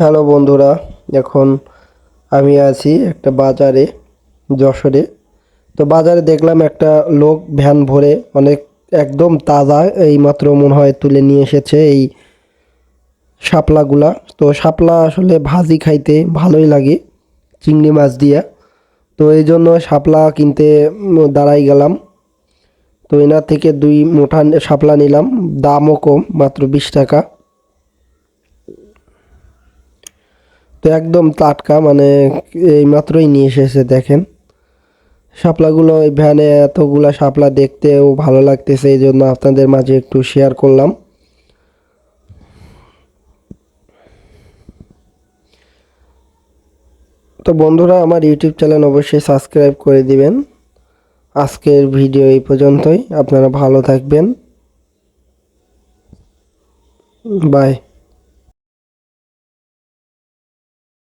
Hello বন্ধুরা, এখন আমি আছি একটা বাজারে, যশোরে। তো বাজারে দেখলাম একটা লোক ভ্যান ভরে অনেক একদম তাজা এইমাত্র মনে হয় তুলে নিয়ে এসেছে এই শাপলাগুলা। তো শাপলা আসলে ভাজি খাইতে ভালোই লাগে চিংড়ি মাছ দিয়া। তো এই জন্য শাপলা কিনতে দাঁড়াই গেলাম। তো এনার থেকে দুই মুঠা শাপলা নিলাম, দামও কম, মাত্র বিশ টাকা। তো একদম টাটকা মানে এই মাত্রই নিয়ে এসেছে, দেখেন। শাপলাগুলো ওই ভ্যানে এতগুলা শাপলা দেখতেও ভালো লাগতেছে, এই জন্য আপনাদের মাঝে একটু শেয়ার করলাম। তো বন্ধুরা, আমার ইউটিউব চ্যানেল অবশ্যই সাবস্ক্রাইব করে দিবেন। আজকের ভিডিও এই পর্যন্তই, আপনারা ভালো থাকবেন। বাই।